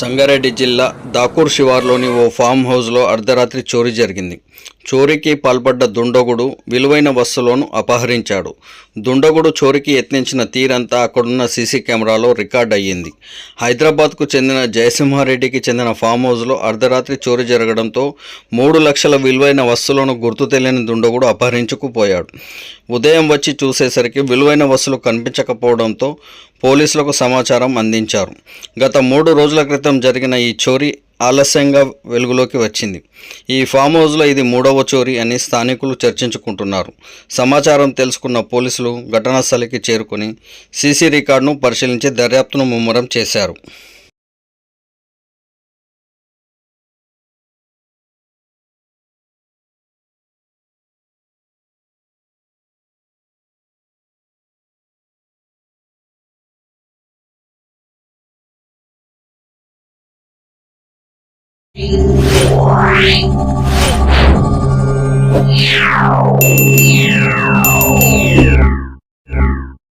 సంగారెడ్డి జిల్లా దాకూర్ శివార్లోని ఓ ఫామ్ హౌస్లో అర్ధరాత్రి చోరీ జరిగింది. చోరీకి పాల్పడ్డ దుండగుడు విలువైన వస్తువులను అపహరించాడు. దుండగుడు చోరీకి యత్నించిన తీరంతా అక్కడున్న సీసీ కెమెరాలో రికార్డ్ అయ్యింది. హైదరాబాద్కు చెందిన జయసింహారెడ్డికి చెందిన ఫామ్ హౌస్లో అర్ధరాత్రి చోరీ జరగడంతో మూడు లక్షల విలువైన వస్తువులను గుర్తు తెలియని దుండగుడు అపహరించుకుపోయాడు. ఉదయం వచ్చి చూసేసరికి విలువైన వస్తువులు కనిపించకపోవడంతో పోలీసులకు సమాచారం అందించారు. గత మూడు రోజుల క్రితం జరిగిన ఈ చోరీ ఆలస్యంగా వెలుగులోకి వచ్చింది. ఈ ఫామ్ హౌస్లో ఇది మూడవ చోరీ అని స్థానికులు చర్చించుకుంటున్నారు. సమాచారం తెలుసుకున్న పోలీసులు ఘటనా స్థలికి చేరుకుని సీసీ రికార్డును పరిశీలించి దర్యాప్తును ముమ్మరం చేశారు. Meow.